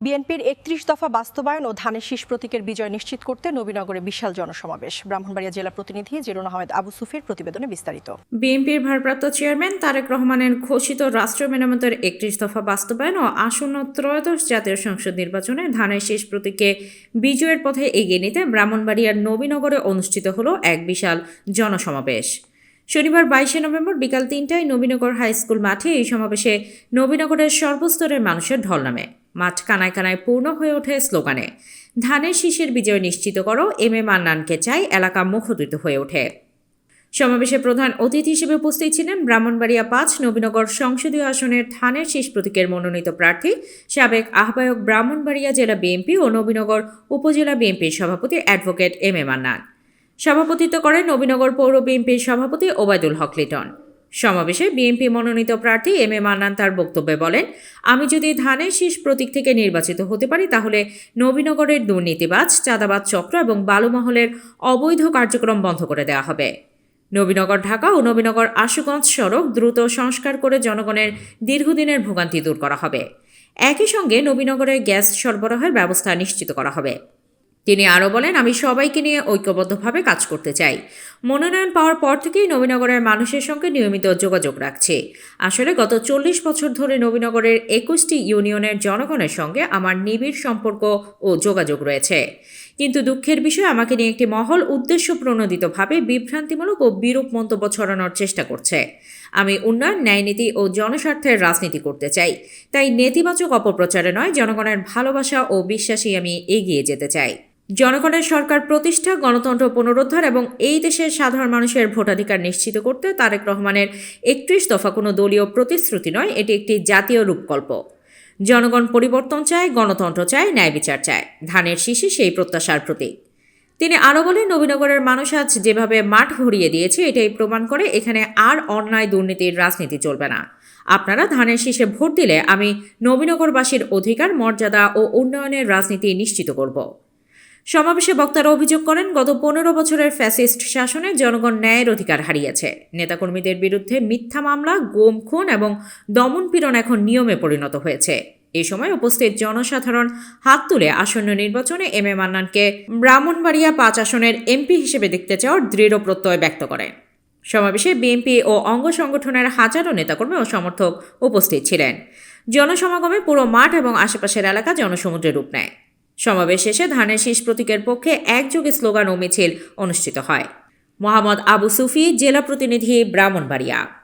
বিএনপির একত্রিশ দফা বাস্তবায়ন ও ধানের শীষ প্রতীকের বিজয় নিশ্চিত করতে নবীনগরে বিশাল জনসমাবেশ। ব্রাহ্মণবাড়িয়া জেলা প্রতিনিধি জেরুন আহমেদ আবু সুফির প্রতিবেদনে বিস্তারিত। বিএনপির ভারপ্রাপ্ত চেয়ারম্যান তারেক রহমানের ঘোষিত রাষ্ট্র মেরামতের একত্রিশ দফা বাস্তবায়ন ও আসন্ন ত্রয়োদশ জাতীয় সংসদ নির্বাচনে ধানের শেষ প্রতীকে বিজয়ের পথে এগিয়ে নিতে ব্রাহ্মণবাড়িয়ার নবীনগরে অনুষ্ঠিত হলো এক বিশাল জনসমাবেশ। শনিবার বাইশে নভেম্বর বিকাল তিনটায় নবীনগর হাই স্কুল মাঠে এই সমাবেশে নবীনগরের সর্বস্তরের মানুষের ঢল নামে। মাঠ কানায় কানায় পূর্ণ হয়ে ওঠে স্লোগানে। ধানের শীষের বিজয় নিশ্চিত করো, এম এ মান্নানকে চাই এলাকা মুখরিত হয়ে ওঠে। সমাবেশে প্রধান অতিথি হিসেবে উপস্থিত ছিলেন ব্রাহ্মণবাড়িয়া পাঁচ নবীনগর সংসদীয় আসনের থানের শীষ প্রতীকের মনোনীত প্রার্থী, সাবেক আহ্বায়ক ব্রাহ্মণবাড়িয়া জেলা বিএনপি ও নবীনগর উপজেলা বিএনপির সভাপতি অ্যাডভোকেট এম এ মান্নান। সভাপতিত্ব করেন নবীনগর পৌর বিএনপির সভাপতি ওবায়দুল হক লিটন। সমাবেশে বিএনপি মনোনীত প্রার্থী এম এ মান্নান তার বক্তব্যে বলেন, আমি যদি ধানের শীষ প্রতীক থেকে নির্বাচিত হতে পারি, তাহলে নবীনগরের দুর্নীতিবাজ, চাঁদাবাজ চক্র এবং বালুমহলের অবৈধ কার্যক্রম বন্ধ করে দেওয়া হবে। নবীনগর ঢাকা ও নবীনগর আশুগঞ্জ সড়ক দ্রুত সংস্কার করে জনগণের দীর্ঘদিনের ভোগান্তি দূর করা হবে। একই সঙ্গে নবীনগরে গ্যাস সরবরাহের ব্যবস্থা নিশ্চিত করা হবে। তিনি আরও বলেন, আমি সবাইকে নিয়ে ঐক্যবদ্ধভাবে কাজ করতে চাই। মনোনয়ন পাওয়ার পর থেকেই নবীনগরের মানুষের সঙ্গে নিয়মিত যোগাযোগ রাখছি। আসলে গত চল্লিশ বছর ধরে নবীনগরের একুশটি ইউনিয়নের জনগণের সঙ্গে আমার নিবিড় সম্পর্ক ও যোগাযোগ রয়েছে। কিন্তু দুঃখের বিষয়, আমাকে নিয়ে একটি মহল উদ্দেশ্য প্রণোদিতভাবে বিভ্রান্তিমূলক ও বিরূপ মন্তব্য ছড়ানোর চেষ্টা করছে। আমি উন্নয়ন, ন্যায়নীতি ও জনস্বার্থের রাজনীতি করতে চাই। তাই নেতিবাচক অপপ্রচারে নয়, জনগণের ভালোবাসা ও বিশ্বাসী আমি এগিয়ে যেতে চাই। জনগণের সরকার প্রতিষ্ঠা, গণতন্ত্র পুনরুদ্ধার এবং এই দেশের সাধারণ মানুষের ভোটাধিকার নিশ্চিত করতে তারেক রহমানের একত্রিশ দফা কোনো দলীয় প্রতিশ্রুতি নয়, এটি একটি জাতীয় রূপকল্প। জনগণ পরিবর্তন চায়, গণতন্ত্র চায়, ন্যায় বিচার চায়। ধানের শীষে সেই প্রত্যাশার প্রতীক। তিনি আরও বলেন, নবীনগরের মানুষ আজ যেভাবে মাঠ ভরিয়ে দিয়েছে, এটাই প্রমাণ করে এখানে আর অন্যায় দুর্নীতির রাজনীতি চলবে না। আপনারা ধানের শীষে ভোট দিলে আমি নবীনগরবাসীর অধিকার, মর্যাদা ও উন্নয়নের রাজনীতি নিশ্চিত করব। সমাবেশে বক্তারা অভিযোগ করেন, গত পনেরো বছরের ফ্যাসিস্ট শাসনে জনগণ ন্যায়ের অধিকার হারিয়েছে। নেতাকর্মীদের বিরুদ্ধে মিথ্যা মামলা, গোম, খুন এবং দমন পীড়ন এখন নিয়মে পরিণত হয়েছে। এ সময় উপস্থিত জনসাধারণ হাত তুলে আসন্ন নির্বাচনে এম এ মান্নানকে ব্রাহ্মণবাড়িয়া পাঁচ আসনের এমপি হিসেবে দেখতে চাওয়ার দৃঢ় প্রত্যয় ব্যক্ত করেন। সমাবেশে বিএনপি ও অঙ্গ সংগঠনের হাজারো নেতাকর্মী ও সমর্থক উপস্থিত ছিলেন। জনসমাগমে পুরো মাঠ এবং আশেপাশের এলাকা জনসমুদ্রে রূপ নেয়। সমাবেশ শেষে ধানের শীষ প্রতীকের পক্ষে একযোগে স্লোগান ও মিছিল অনুষ্ঠিত হয়। মোহাম্মদ আবু সুফি, জেলা প্রতিনিধি, ব্রাহ্মণবাড়িয়া।